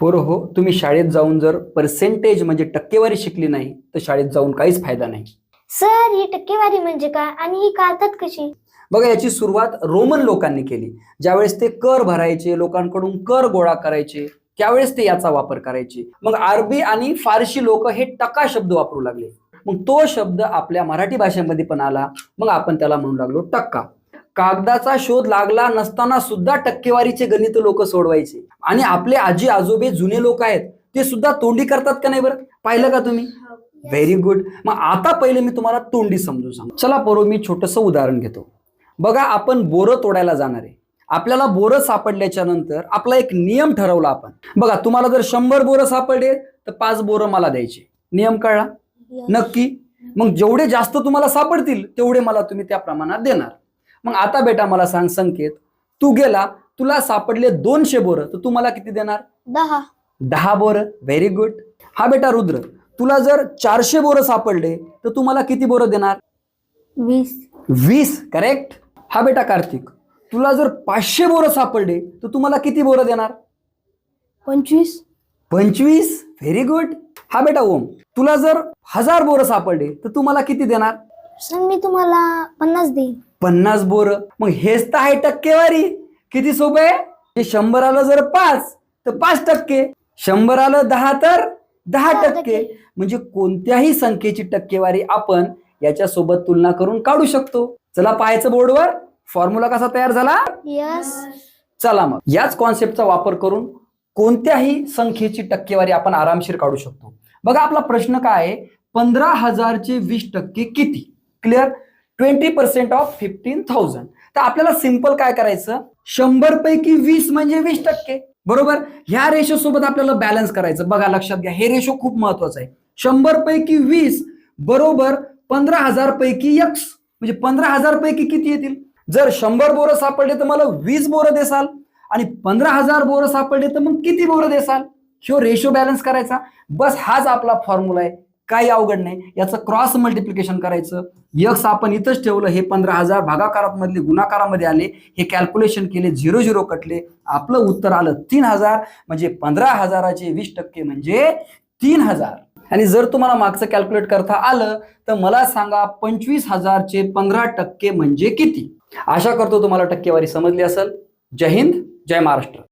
पोरं हो तुम्ही शाळेत जाऊन जर पर्सेंटेज म्हणजे टक्केवारी शिकली नाही तर शाळेत जाऊन काहीच फायदा नाही. सर ही टक्केवारी म्हणजे काय आणि ही काढतात कशी? बघा याची सुरुवात रोमन लोकांनी केली. ज्यावेळेस ते कर भरायचे लोकांकडून कर गोळा करायचे त्यावेळेस ते याचा वापर करायचे. मग अरबी आणि फारशी लोक हे टका शब्द वापरू लागले. मग तो शब्द आपल्या मराठी भाषेमध्ये पण आला मग आपण त्याला म्हणू लागलो टक्का. कागदाचा शोध लागला नसताना सुद्धा टक्केवारीचे गणित लोक सोडवायचे. आणि आपले आजी आजोबे जुने लोक आहेत ते सुद्धा तोंडी करतात का नाही बरं? पाहिलं का तुम्ही? व्हेरी गुड मग आता पहिले मी तुम्हाला तोंडी समजून सांगतो. चला पोरो मी छोटस उदाहरण घेतो. बघा आपण बोरं तोडायला जाणार आहे. आपल्याला बोरं सापडल्याच्या नंतर आपला एक नियम ठरवला आपण. बघा तुम्हाला जर शंभर बोरं सापडले तर पाच बोरं मला द्यायचे. नियम कळला? नक्की? मग जेवढे जास्त तुम्हाला सापडतील तेवढे मला तुम्ही त्या प्रमाणात देणार. मग आता बेटा मला सांग संकेत. तू गेला तुला सापडले दोनशे बोरं तर तू मला किती देणार? दहा. दहा बोरं? व्हेरी गुड हा बेटा रुद्र तुला जर चारशे बोरं सापडले तर तू मला किती बोरं देणार? वीस. वीस करेक्ट हा बेटा कार्तिक तुला जर पाचशे बोरं सापडले तर तू मला किती बोरं देणार? पंचवीस. पंचवीस? व्हेरी गुड हा बेटा ओम तुला जर हजार बोरं सापडले तर तू मला किती देणार? सर मी तुम्हाला पन्नास देईन. पन्नास बोरं? मग हेच तर आहे टक्केवारी. किती सोपं आहे? हे शंभर आलं जर पाच तर पाच टक्के. शंभर आलं दहा तर दहा दहा टक्के. टक्के. म्हणजे कोणत्याही संख्येची टक्केवारी आपण याच्या सोबत तुलना करून काढू शकतो. चला पाहायचं बोर्डवर. फॉर्म्युला कसा तयार झाला? यस चला मग. याच कॉन्सेप्टचा वापर करून कोणत्याही संख्येची टक्केवारी आपण आरामशीर काढू शकतो. बघा आपला प्रश्न काय आहे? पंधरा हजारचे वीस टक्के किती? Clear twenty percent of fifteen thousand. तर आपल्याला सिंपल काय करायचं? शंभर पैकी वीस म्हणजे वीस टक्के. बरोबर? ह्या रेशो सोबत आपल्याला बॅलन्स करायचं. बघा लक्षात घ्या हे रेशो खूप महत्वाचं आहे. शंभर पैकी वीस बरोबर पंधरा हजार पैकी यक्स. म्हणजे पंधरा हजार पैकी किती येतील? जर शंभर बोरं सापडले तर मला वीस बोरं देसाल. आणि पंधरा हजार बोरं सापडले तर मग किती बोरं देसाल? ह्यो रेशो बॅलन्स करायचा. बस हाच आपला फॉर्म्युला आहे. काही अवघड नाही. याचं क्रॉस मल्टिप्लिकेशन करायचं. यक्स आपण इथंच ठेवलं हे पंधरा हजार भागाकारामधले गुणाकारामध्ये आले हे कॅल्क्युलेशन केले झिरो झिरो कटले. आपलं उत्तर आलं तीन हजार म्हणजे पंधरा हजाराचे वीस टक्के म्हणजे तीन हजार. आणि जर तुम्हाला मागचं कॅल्क्युलेट करता आलं तर मला सांगा पंचवीस हजारचे पंधरा टक्के म्हणजे किती? आशा करतो तुम्हाला टक्केवारी समजली असेल. जय हिंद जय महाराष्ट्र.